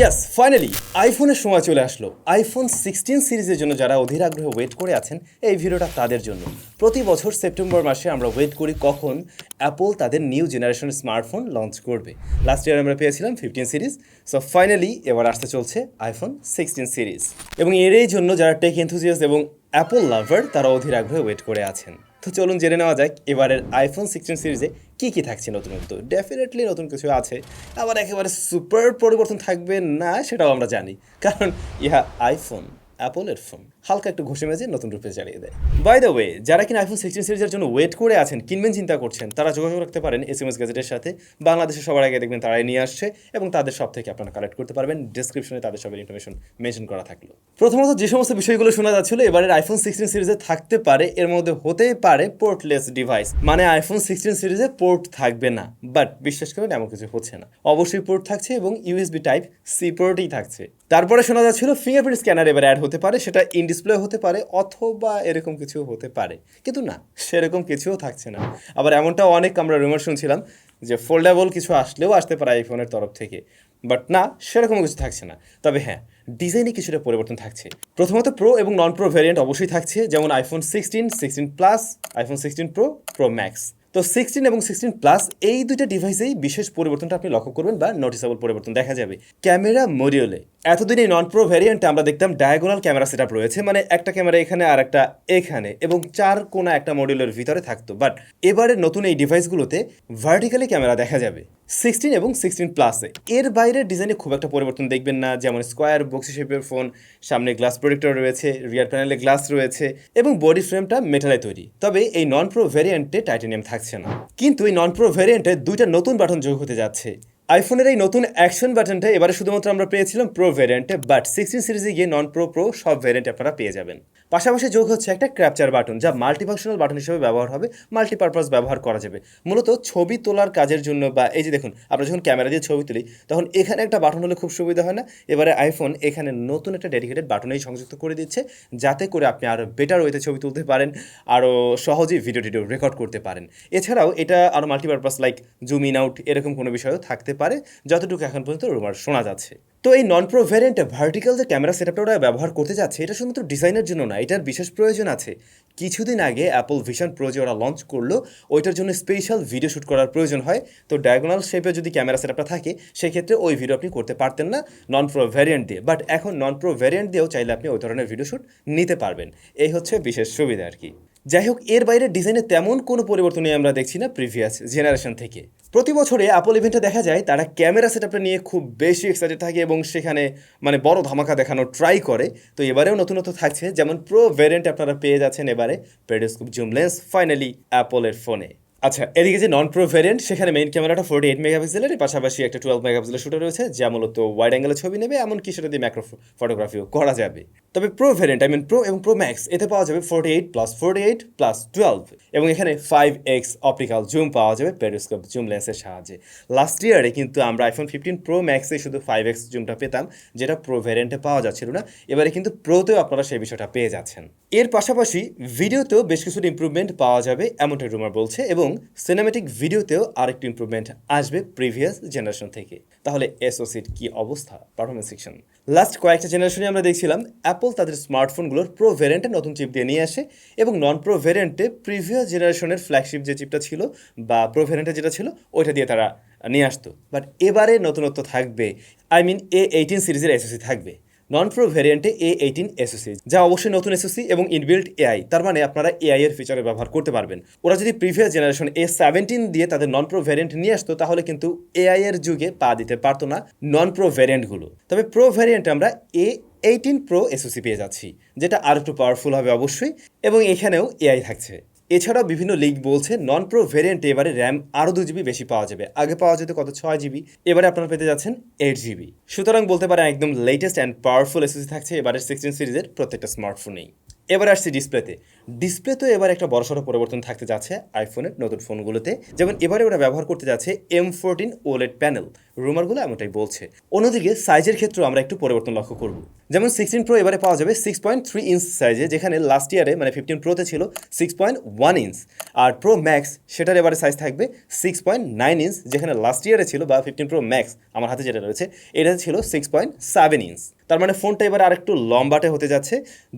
ইয়াস finally আইফোনের সময় চলে আসলো। আইফোন সিক্সটিন সিরিজের জন্য যারা অধীর আগ্রহে ওয়েট করে আছেন, এই ভিডিওটা তাদের জন্য। প্রতি বছর সেপ্টেম্বর মাসে আমরা ওয়েট করি কখন অ্যাপল তাদের নিউ জেনারেশনের স্মার্টফোন লঞ্চ করবে। লাস্ট ইয়ার আমরা পেয়েছিলাম ফিফটিন সিরিজ। সো ফাইনালি এবার আসতে চলছে আইফোন সিক্সটিন সিরিজ। এবং এর এই জন্য যারা টেক এনথুজিয়াস এবং অ্যাপল লাভার তারা অধীর আগ্রহে ওয়েট করে আছেন। তো চলুন জেনে নেওয়া যাক, এবারের আইফোন সিক্সটিন সিরিজে কী কী থাকছে নতুনত্ব ডেফিনেটলি নতুন কিছু আছে। আবার একেবারে সুপার পরিবর্তন থাকবে না, সেটাও আমরা জানি। কারণ ইহা আইফোন অ্যাপলের ফোন হালকা একটু ঘষে মেজে নতুন রূপে চালিয়ে দেয়। বাই দ্য ওয়ে যারা কিনা আইফোন সিক্সটিন সিরিজের জন্য ওয়েট করে আছেন, কিনবেন, চিন্তা করছেন, তারা যোগাযোগ রাখতে পারেন এস এম এস গ্যাজেটের সাথে। বাংলাদেশে সবার আগে দেখবেন তারাই নিয়ে আসছে এবং তাদের সব থেকে আপনারা কালেক্ট করতে পারবেন। ডিসক্রিপশনে তাদের সবের ইনফরমেশন মেনশন করা থাকল। প্রথমত যে সমস্ত বিষয়গুলো শোনা যাচ্ছিল, এবারের আইফোন সিক্সটিন সিরিজে থাকতে পারে। এর মধ্যে হতেই পারে পোর্টলেস ডিভাইস মানে আইফোন সিক্সটিন সিরিজে পোর্ট থাকবে না। বাট বিশ্বাস করেন এমন কিছু হচ্ছে না। অবশ্যই পোর্ট থাকছে এবং ইউএসবি টাইপ সি পোর্টই থাকছে। তারপরে শোনা যাচ্ছিল ফিঙ্গারপ্রিন্ট স্ক্যানার এবার অ্যাড হতে পারে। সেটা ইন ডিসপ্লে হতে পারে অথবা এরকম কিছু হতে পারে। কিন্তু না, সেরকম কিছুও থাকছে না। আবার এমনটাও অনেক আমরা রুমার শুনছিলাম যে ফোল্ডেবল কিছু আসলেও আসতে পারে আইফোনের তরফ থেকে। বাট না সেরকম কিছু থাকছে না। তবে হ্যাঁ ডিজাইনে কিছুটা পরিবর্তন থাকছে। প্রথমত প্রো এবং নন প্রো ভ্যারিয়েন্ট অবশ্যই থাকছে। যেমন iPhone sixteen sixteen plus iPhone sixteen pro pro max তো সিক্সটিন এবং সিক্সটিন প্লাস এই দুইটা ডিভাইসেই বিশেষ পরিবর্তনটা আপনি লক্ষ্য করবেন বা নোটিসেবল পরিবর্তন দেখা যাবে। ক্যামেরা মডিউলে এতদিন এই নন প্রো ভ্যারিয়েন্টে আমরা দেখতাম ডায়াগোনাল ক্যামেরা সেট রয়েছে মানে একটা ক্যামেরা এখানে আর একটা এখানে এবং চার কোনা একটা মডিউলের ভিতরে থাকতো। বাট এবারে নতুন এই ডিভাইসগুলোতে ভার্টিক্যালি ক্যামেরা দেখা যাবে সিক্সটিন এবং সিক্সটিন প্লাসে এর বাইরের ডিজাইনে খুব একটা পরিবর্তন দেখবেন না, যেমন স্কোয়ার বক্সি শেপের ফোন সামনে গ্লাস প্রোডেক্টর রয়েছে রিয়ার প্যানেলে গ্লাস রয়েছে এবং বডি ফ্রেমটা মেটালে তৈরি। তবে এই নন প্রো ভ্যারিয়েন্টে টাইটানিয়াম থাকছে না। কিন্তু এই নন প্রো ভ্যারিয়েন্টে দুইটা নতুন বাটন যোগ হতে যাচ্ছে। আইফোনের এই নতুন অ্যাকশন বাটনটা এবারে শুধুমাত্র আমরা পেয়েছিলাম প্রো ভ্যারিয়েন্টে বাট সিক্সটিন সিরিজে গিয়ে নন প্রো প্রো সব ভ্যারিয়েন্ট আপনারা পেয়ে যাবেন। পাশাপাশি যোগ হচ্ছে একটা ক্র্যাপচার বাটন যা মাল্টিফাংশনাল বাটন হিসেবে ব্যবহার হবে মাল্টিপারপাস ব্যবহার করা যাবে। মূলত ছবি তোলার কাজের জন্য বা এই যে দেখুন, আমরা যখন ক্যামেরা দিয়ে ছবি তুলি, তখন এখানে একটা বাটন হলে খুব সুবিধা হয় না। এবারে আইফোন এখানে নতুন একটা ডেডিকেটেড বাটনেই সংযুক্ত করে দিচ্ছে, যাতে করে আপনি আরও বেটার ওয়েতে ছবি তুলতে পারেন আরও সহজেই ভিডিও টিডিও রেকর্ড করতে পারেন। এছাড়াও এটা আরও multipurpose like zoom in out এরকম কোনো বিষয়ও থাকতে পারে, যতটুকু এখন পর্যন্ত রুমার শোনা যাচ্ছে। তো এই নন প্রো ভ্যারিয়েন্টে ভার্টিক্যাল যে ক্যামেরা সেটআপটা ওরা ব্যবহার করতে যাচ্ছে, এটা শুধুমাত্র ডিজাইনের জন্য না, এটার বিশেষ প্রয়োজন আছে। কিছুদিন আগে অ্যাপল ভিশন প্রো যে ওরা লঞ্চ করল, ওইটার জন্য স্পেশাল ভিডিও শ্যুট করার প্রয়োজন হয়। তো ডায়াগোনাল শেপে যদি ক্যামেরা সেটআপটা থাকে, সেক্ষেত্রে ওই ভিডিও আপনি করতে পারতেন না নন প্রো ভ্যারিয়েন্ট দিয়ে। বাট এখন নন প্রো ভ্যারিয়েন্ট দিয়েও চাইলে আপনি ওই ধরনের ভিডিও শ্যুট নিতে পারবেন। এই হচ্ছে বিশেষ সুবিধা আর কি। যাই হোক, এর বাইরে ডিজাইনে তেমন কোনো পরিবর্তনই আমরা দেখছি না প্রিভিয়াস জেনারেশন থেকে। প্রতি বছরে অ্যাপল ইভেন্টে দেখা যায় তারা ক্যামেরা সেটআপটা নিয়ে খুব বেশি এক্সাইটেড থাকে এবং সেখানে মানে বড় ধামাকা দেখানো ট্রাই করে। তো এবারেও নতুনত্ব থাকছে, যেমন প্রো ভ্যারিয়েন্ট আপনারা পেয়ে যাচ্ছেন এবারে পেডোস্কোপ জুম লেন্স ফাইনালি অ্যাপলের ফোনে আচ্ছা এদিকে যে নন প্রো ভ্যারিয়েন্ট সেখানে মেইন ক্যামেরাটা ফোর্টি এইট মেগাপিক্সেলের পাশাপাশি একটা টুয়েলভ মেগাপিক্সেলের শুটার রয়েছে, যা মূলত ওয়াইড অ্যাঙ্গেলের ছবি নেবে, এমনকি সেটা দিয়ে ম্যাক্রো ফটোগ্রাফিও করা যাবে। তবে pro variant I mean pro এবং প্রো ম্যাক্স এতে পাওয়া যাবে forty eight plus forty eight plus twelve এবং এখানে ফাইভ এক্স অপটিক্যাল জুম পাওয়া যাবে পেরিস্কোপ জুম লেন্সের সাহায্যে। লাস্ট ইয়ারে কিন্তু আমরা আইফোন ফিফটিন প্রো ম্যাক্সে শুধু ফাইভ এক্স জুমটা পেতাম, যেটা প্রো ভ্যারিয়েন্টে পাওয়া যাচ্ছিল না। এবারে কিন্তু প্রোতেও আপনারা সেই বিষয়টা পেয়ে যাচ্ছেন। এর পাশাপাশি ভিডিওতেও বেশ কিছু ইম্প্রুভমেন্ট পাওয়া যাবে এমনটা রুমার বলছে এবং সিনেমেটিক ভিডিওতেও আরেকটি ইম্প্রুভমেন্ট আসবে প্রিভিয়াস জেনারেশন থেকে। তাহলে এসওসির কি অবস্থা? পারফরমেন্স সেকশন লাস্ট কয়েকটা জেনারেশনে আমরা দেখছিলাম অ্যাপল তাদের স্মার্টফোনগুলোর প্রো ভ্যারিয়েন্টে নতুন চিপ দিয়ে নিয়ে আসে এবং নন প্রো ভেরিয়েন্টে প্রিভিয়াস জেনারেশনের ফ্ল্যাগশিপ যে চিপটা ছিল বা প্রো ভ্যারিয়েন্টে যেটা ছিল, ওইটা দিয়ে তারা নিয়ে আসতো। বাট এবারে নতুনত্ব থাকবে আই মিন এ এইটিন সিরিজের এসওসি থাকবে নন প্রো ভেরিয়েন্টে এ এইটিন এসওসি যা অবশ্যই নতুন এসওসি এবং ইনবিল্ট এআই তার মানে আপনারা এআই এর ফিচারে ব্যবহার করতে পারবেন। ওরা যদি প্রিভিয়াস জেনারেশন এ সেভেন্টিন দিয়ে তাদের নন প্রো ভেরিয়েন্ট নিয়ে আসতো, তাহলে কিন্তু এআই এর যুগে পা দিতে পারতো না নন প্রো ভেরিয়েন্টগুলো তবে প্রো ভ্যারিয়েন্টে আমরা এ এইটিন প্রো এসওসি পেয়ে যাচ্ছি, যেটা আর একটু পাওয়ারফুল হবে অবশ্যই, এবং এখানেও এআই থাকছে। এছাড়াও বিভিন্ন লিগ বলছে নন প্রো ভেরিয়েন্ট এবারে র্যাম আরও দু জিবি বেশি পাওয়া যাবে। আগে পাওয়া যেত কত? ছয় জিবি এবারে আপনারা পেতে যাচ্ছেন এইট জিবি সুতরাং বলতে পারেন একদম লেটেস্ট অ্যান্ড পাওয়ারফুল এসএসি থাকছে এবারে সিক্সটিন সিরিজের প্রত্যেকটা স্মার্টফোনেই এবার আসছি ডিসপ্লেতে ডিসপ্লে তো এবার একটা বড়সড় পরিবর্তন থাকতে যাচ্ছে আইফোনের নতুন ফোনগুলোতে। যেমন এবারে ওরা ব্যবহার করতে যাচ্ছে এম ফোরটিন ওলেড প্যানেল রুমারগুলো এমনটাই বলছে। অন্যদিকে সাইজের ক্ষেত্রেও আমরা একটু পরিবর্তন লক্ষ্য করব। যেমন সিক্সটিন প্রো এবারে পাওয়া যাবে সিক্স পয়েন্ট থ্রি ইঞ্চ সাইজে যেখানে লাস্ট ইয়ারে মানে ফিফটিন প্রোতে ছিল সিক্স পয়েন্ট ওয়ান ইঞ্চ আর প্রো ম্যাক্স সেটার এবারে সাইজ থাকবে সিক্স পয়েন্ট নাইন ইঞ্চ যেখানে লাস্ট ইয়ারে ছিল বা ফিফটিন প্রো ম্যাক্স আমার হাতে যেটা রয়েছে, এটা ছিল সিক্স পয়েন্ট সেভেন ইঞ্চ তার মানে ফোনটা এবার আরেকটু লম্বাটে হতে যাচ্ছে।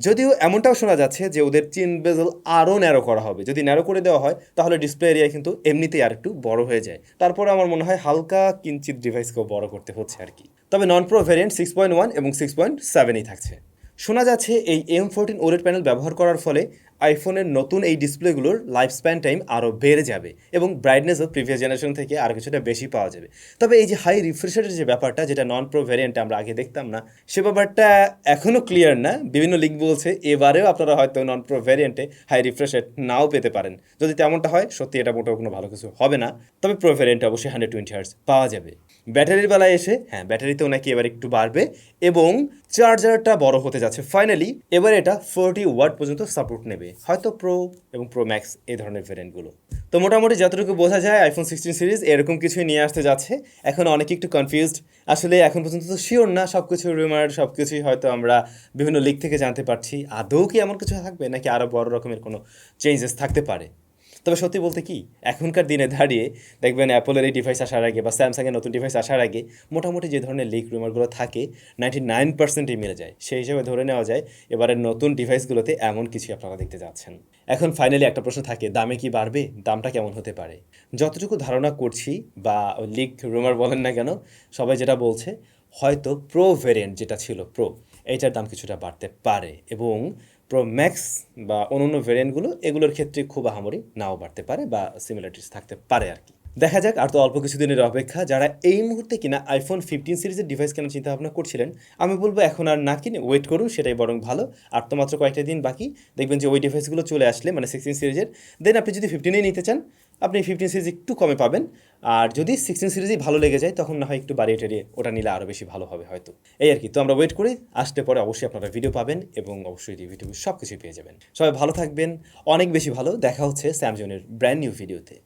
যদিও এমনটাও শোনা যাচ্ছে যে ওদের চিন বেজল আরও ন্যারো করা হবে। যদি ন্যারো করে দেওয়া হয়, তাহলে ডিসপ্লে এরিয়া কিন্তু এমনিতেই আর একটু বড় হয়ে যায়। তারপরে আমার মনে হয় হালকা কিঞ্চিত ডিভাইসকেও বড় করতে হচ্ছে আর কি। তবে non pro variant six point one এবং সিক্স পয়েন্ট সেভেনই থাকছে। শোনা যাচ্ছে এই এম ফোরটিন ওলেট প্যানেল ব্যবহার করার ফলে আইফোনের নতুন এই ডিসপ্লেগুলোর লাইফ স্প্যান টাইম আরও বেড়ে যাবে এবং ব্রাইটনেসও প্রিভিয়াস জেনারেশন থেকে আরও কিছুটা বেশি পাওয়া যাবে। তবে এই যে হাই রিফ্রেশারের যে ব্যাপারটা, যেটা নন প্রো ভ্যারিয়েন্টে আমরা আগে দেখতাম না, সে ব্যাপারটা এখনও ক্লিয়ার না। বিভিন্ন লিঙ্ক বলছে এবারেও আপনারা হয়তো নন প্রো ভ্যারিয়েন্টে হাই রিফ্রেশার নাও পেতে পারেন। যদি তেমনটা হয়, সত্যি এটা মোটেও কোনো ভালো কিছু হবে না। তবে প্রো ভ্যারিয়েন্টে অবশ্যই হান্ড্রেড টোয়েন্টি হার্স পাওয়া যাবে। ব্যাটারির বেলায় এসে হ্যাঁ ব্যাটারিতেও নাকি এবার একটু বাড়বে এবং চার্জারটা বড় হতে যাচ্ছে। ফাইনালি এবার এটা ফোরটি ওয়াট পর্যন্ত সাপোর্ট নেবে। হয়তো প্রো এবং প্রো ম্যাক্স এই ধরনের ভ্যারিয়েন্টগুলো তো মোটামুটি যতটুকু বোঝা যায় আইফোন সিক্সটিন সিরিজ এরকম কিছুই নিয়ে আসতে যাচ্ছে। এখন অনেকে একটু কনফিউজড আসলে এখন পর্যন্ত তো শিওর না সব কিছু রিমার সব কিছুই হয়তো আমরা বিভিন্ন লিক থেকে জানতে পারছি। আদৌ কি এমন কিছু থাকবে, নাকি আরও বড় রকমের কোনো চেঞ্জেস থাকতে পারে? তবে সত্যি বলতে কি, এখনকার দিনে দাঁড়িয়ে দেখবেন অ্যাপলের এই ডিভাইস আসার আগে বা স্যামসাংয়ের নতুন ডিভাইস আসার আগে মোটামুটি যে ধরনের লিক রুমারগুলো থাকে নাইনটি নাইন পার্সেন্টই মিলে যায়। সেই হিসেবে ধরে নেওয়া যায়, এবারের নতুন ডিভাইসগুলোতে এমন কিছু আপনারা দেখতে যাচ্ছেন। এখন ফাইনালি একটা প্রশ্ন থাকে, দামে কি বাড়বে? দামটা কেমন হতে পারে? যতটুকু ধারণা করছি বা লিক রুমার বলেন না কেন, সবাই যেটা বলছে, হয়তো প্রো ভেরিয়েন্ট যেটা ছিল প্রো এইটার দাম কিছুটা বাড়তে পারে। এবং প্রো ম্যাক্স বা অন্য অন্য ভেরিয়েন্টগুলো এগুলোর ক্ষেত্রে খুব আহামরি নাও বাড়তে পারে বা সিমিলারিটিস থাকতে পারে আর কি। দেখা যাক, আর তো অল্প কিছুদিনের অপেক্ষা, যারা এই মুহূর্তে কিনা আইফোন ফিফটিন সিরিজের ডিভাইস কেনার চিন্তা ভাবনা করছিলেন, আমি বলব এখন আর না কিনে ওয়েট করুন, সেটাই বরং ভালো। আর তো মাত্র কয়েকটা দিন বাকি, দেখবেন যে ওই ডিভাইসগুলো চলে আসলে মানে সিক্সটিন সিরিজের দেন আপনি যদি ফিফটিনেই নিতে চান আপনি ফিফটিন সিরিজ একটু কমে পাবেন। আর যদি সিক্সটিন সিরিজই ভালো লেগে যায়, তখন না হয় একটু বাড়িয়ে টেরিয়ে ওটা নিলে আরও বেশি ভালো হবে হয়তো। এই আর কি, তো আমরা ওয়েট করি আসতে পরে অবশ্যই আপনারা ভিডিও পাবেন এবং অবশ্যই রিভিউ সব কিছুই পেয়ে যাবেন। সবাই ভালো থাকবেন, অনেক বেশি ভালো, দেখা হচ্ছে স্যামসংয়ের ব্র্যান্ড নিউ ভিডিওতে